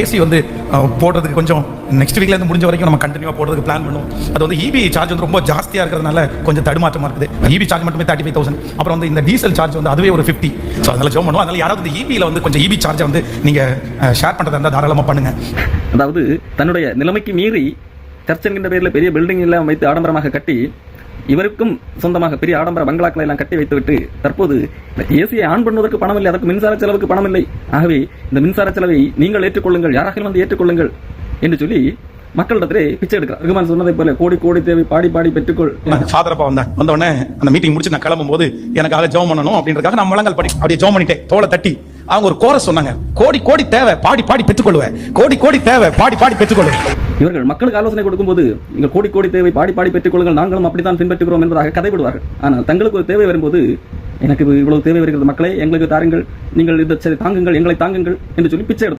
AC வந்து போடுறதுக்கு கொஞ்சம் நெக்ஸ்ட் வீக்லேருந்து முடிஞ்ச வரைக்கும் நம்ம கண்டினியூவாக போடுறதுக்கு பிளான் பண்ணுவோம். அது வந்து இபி சார்ஜ் வந்து ரொம்ப ஜாஸ்தியாக இருக்கிறதுனால கொஞ்சம் தடுமாற்றமாக இருக்குது. இபி சார்ஜ் மட்டுமே தேர்ட்டி ஃபைவ் தௌசண்ட் அப்புறம் வந்து இந்த டீசல் சார்ஜ் வந்து அதுவே ஒரு ஃபிஃப்டி ஸோ அதனால் ஜோ பண்ணுவோம். அதனால் யாராவது இந்த இபியில் வந்து கொஞ்சம் இபி சார்ஜை வந்து நீங்கள் ஷேர் பண்ணுறதா இருந்தால் தாராளமாக பண்ணுங்கள் அதாவது தன்னுடைய நிலைமைக்கு மீறி சர்ச் என்கின்ற பேரில் பெரிய பில்டிங் எல்லாம் வைத்து ஆடம்பரமாக கட்டி இவருக்கும் சொந்தமாக பெரிய ஆடம்பர பங்களாக்களை எல்லாம் கட்டி வைத்துவிட்டு தற்போது ஏசியை ஆன் பண்ணுவதற்கு பணம் இல்லை அதற்கு மின்சார செலவுக்கு பணம் இல்லை ஆகவே இந்த மின்சார செலவை நீங்கள் ஏற்றுக்கொள்ளுங்கள் யாராக வந்து ஏற்றுக்கொள்ளுங்கள் என்று சொல்லி மக்களிடத்திலே பிச்சை எடுக்கிறார். ரகுமான் சொன்னதை போல கோடி கோடி தேவை பாடி பாடி பெற்றுக்கொள். ஃபாதர் அப்பா வந்தேன் வந்த உடனே அந்த மீட்டிங் முடிச்சு நான் கிளம்பும் போது எனக்காக ஜெபம் பண்ணணும் அப்படின்றதுக்காக நான் முழங்கல் படி அப்படியே ஜெபம் பண்ணிட்டேன். தோலை தட்டி. அவங்க ஒரு கோர சொன்னாங்க. கோடி கோடி தேவை பாடி பாடி பெற்றுக்கொள்வேன் கோடி கோடி தேவை பாடி பாடி பெற்றுக்கொள்வேன் இவர்கள் மக்களுக்கு ஆலோசனை கொடுக்கும்போது நீங்கள் கோடி கோடி தேவை பாடி பாடி பெற்றுக் கொள்ளுங்கள் நாங்களும் அப்படித்தான் பின்பற்றுகிறோம் என்பதாக கதைப்படுவார்கள் ஆனால் தங்களுக்கு ஒரு தேவை வரும்போது எனக்கு இவ்வளவு தேவை வருகிறது மக்களே எங்களுக்கு தாருங்கள் நீங்கள் இந்த சரி தாங்குங்கள் எங்களை தாங்குங்கள் என்று சொல்லி பிச்சை